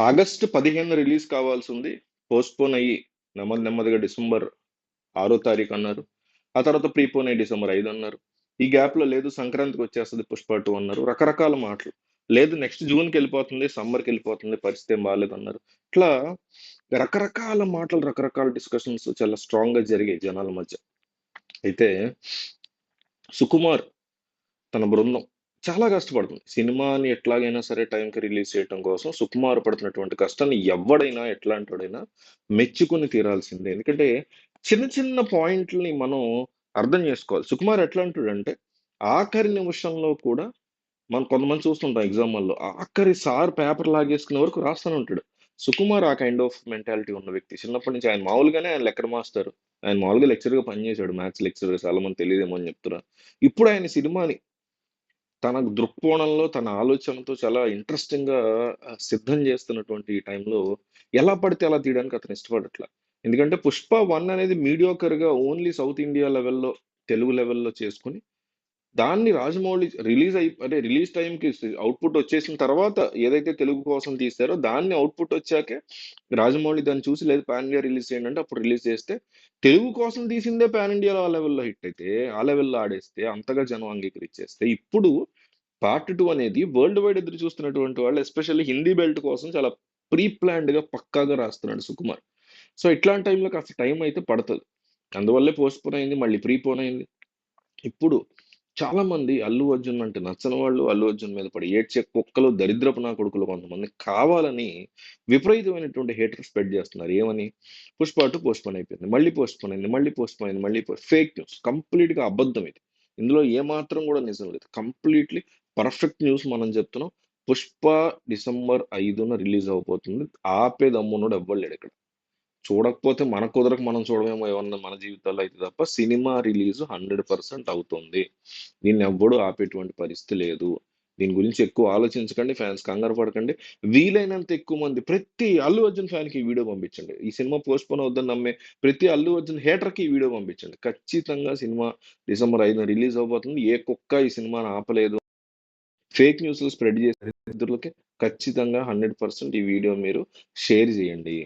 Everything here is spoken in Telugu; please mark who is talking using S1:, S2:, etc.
S1: ఆగస్టు పదిహేను రిలీజ్ కావాల్సి ఉంది పోస్ట్పోన్ అయ్యి నెమ్మది నెమ్మదిగా డిసెంబర్ ఆరో తారీఖు అన్నారు. ఆ తర్వాత ప్రీపోన్ అయ్యి డిసెంబర్ ఐదు అన్నారు. ఈ గ్యాప్లో లేదు సంక్రాంతికి వచ్చేస్తుంది పుష్ప టూ అన్నారు. రకరకాల మాటలు. లేదు నెక్స్ట్ జూన్కి వెళ్ళిపోతుంది సమ్మర్కి వెళ్ళిపోతుంది పరిస్థితి ఏం బాగాలేదు అన్నారు. ఇట్లా రకరకాల మాటలు రకరకాల డిస్కషన్స్ చాలా స్ట్రాంగ్గా జరిగాయి జనాల మధ్య. అయితే సుకుమార్ తన బృందం చాలా కష్టపడుతుంది. సినిమాని ఎట్లాగైనా సరే టైంకి రిలీజ్ చేయడం కోసం సుకుమార్ పడుతున్నటువంటి కష్టాన్ని ఎవడైనా ఎట్లాంటివాడైనా మెచ్చుకుని తీరాల్సిందే. ఎందుకంటే చిన్న చిన్న పాయింట్లని మనం అర్థం చేసుకోవాలి. సుకుమార్ ఎట్లాంటాడంటే ఆఖరి నిమిషంలో కూడా మనం కొంతమంది చూస్తుంటాం ఎగ్జామ్లో ఆఖరి సార్ పేపర్ లాగేసుకునే వరకు రాస్తూనే ఉంటాడు. సుకుమార్ ఆ కైండ్ ఆఫ్ మెంటాలిటీ ఉన్న వ్యక్తి. చిన్నప్పటి నుంచి ఆయన మామూలుగానే ఆయన లెక్కన మాస్టర్. ఆయన మామూలుగా లెక్చర్గా పనిచేశాడు. మ్యాథ్స్ లెక్చర్ చాలా మంది తెలియదేమో అని చెప్తున్నారు. ఇప్పుడు ఆయన సినిమాని తన దృక్కోణంలో తన ఆలోచనతో చాలా ఇంట్రెస్టింగ్గా సిద్ధం చేస్తున్నటువంటి ఈ టైంలో ఎలా పడితే అలా తీయడానికి అతను ఇష్టపడట్లా. ఎందుకంటే పుష్ప వన్ అనేది మీడియోకర్గా ఓన్లీ సౌత్ ఇండియా లెవెల్లో తెలుగు లెవెల్లో చేసుకుని దాన్ని రాజమౌళి రిలీజ్ అయి అంటే రిలీజ్ టైంకి అవుట్పుట్ వచ్చేసిన తర్వాత ఏదైతే తెలుగు కోసం తీస్తారో దాన్ని అవుట్పుట్ వచ్చాకే రాజమౌళి దాన్ని చూసి లేదు పాన్ ఇండియా రిలీజ్ చేయండి అంటే అప్పుడు రిలీజ్ చేస్తే తెలుగు కోసం తీసిందే పాన్ ఇండియాలో ఆ లెవెల్లో హిట్ అయితే ఆ లెవెల్లో ఆడేస్తే అంతగా జనం అంగీకరించేస్తే ఇప్పుడు పార్ట్ టూ అనేది వరల్డ్ వైడ్ ఎదురు చూస్తున్నటువంటి వాళ్ళు ఎస్పెషల్లీ హిందీ బెల్ట్ కోసం చాలా ప్రీ ప్లాన్డ్గా పక్కాగా రాస్తున్నాడు సుకుమార్. సో ఇట్లాంటి టైంలో కాస్త టైం అయితే పడుతుంది. అందువల్లే పోస్ట్ పోన్ అయింది మళ్ళీ ప్రీ పోన్ అయింది. ఇప్పుడు చాలా మంది అల్లు అర్జున్ అంటే నచ్చని వాళ్ళు అల్లు అర్జున్ మీద పడి ఏడ్చే కుక్కలు దరిద్రపు నా కొడుకులు కొంతమంది కావాలని విపరీతమైనటువంటి హేటర్ స్ప్రెడ్ చేస్తున్నారు. ఏమని? పుష్ప అటు పోస్ట్ పోన్ అయిపోయింది మళ్ళీ పోస్ట్ పోన్ అయింది మళ్ళీ పోస్ట్ పోన్ అయింది మళ్ళీ ఫేక్ న్యూస్ కంప్లీట్గా అబద్ధం ఇది. ఇందులో ఏ మాత్రం కూడా నిజం లేదు. కంప్లీట్లీ పర్ఫెక్ట్ న్యూస్ మనం చెప్తున్నాం. పుష్ప డిసెంబర్ ఐదున రిలీజ్ అవబోతుంది. ఆపేదమ్మునోడు ఎవ్వలేడు ఇక్కడ. చూడకపోతే మన కుదరకు మనం చూడమేమో ఏమన్నా మన జీవితాల్లో అయితే తప్ప సినిమా రిలీజ్ హండ్రెడ్ పర్సెంట్ అవుతుంది. దీన్ని ఎవ్వడు ఆపేటువంటి పరిస్థితి లేదు. దీని గురించి ఎక్కువ ఆలోచించకండి ఫ్యాన్స్ కంగారు పడకండి. వీలైనంత ఎక్కువ మంది ప్రతి అల్లు అర్జున్ ఫ్యాన్కి ఈ వీడియో పంపించండి. ఈ సినిమా పోస్ట్పోన్ అవుద్దని నమ్మే ప్రతి అల్లు అర్జున్ హేటర్కి ఈ వీడియో పంపించండి. ఖచ్చితంగా సినిమా డిసెంబర్ ఐదున రిలీజ్ అవబోతుంది ఏ కుక్క ఈ సినిమాని ఆపలేదు. ఫేక్ న్యూస్లు స్ప్రెడ్ చేసే ఖచ్చితంగా హండ్రెడ్ పర్సెంట్ ఈ వీడియో మీరు షేర్ చేయండి.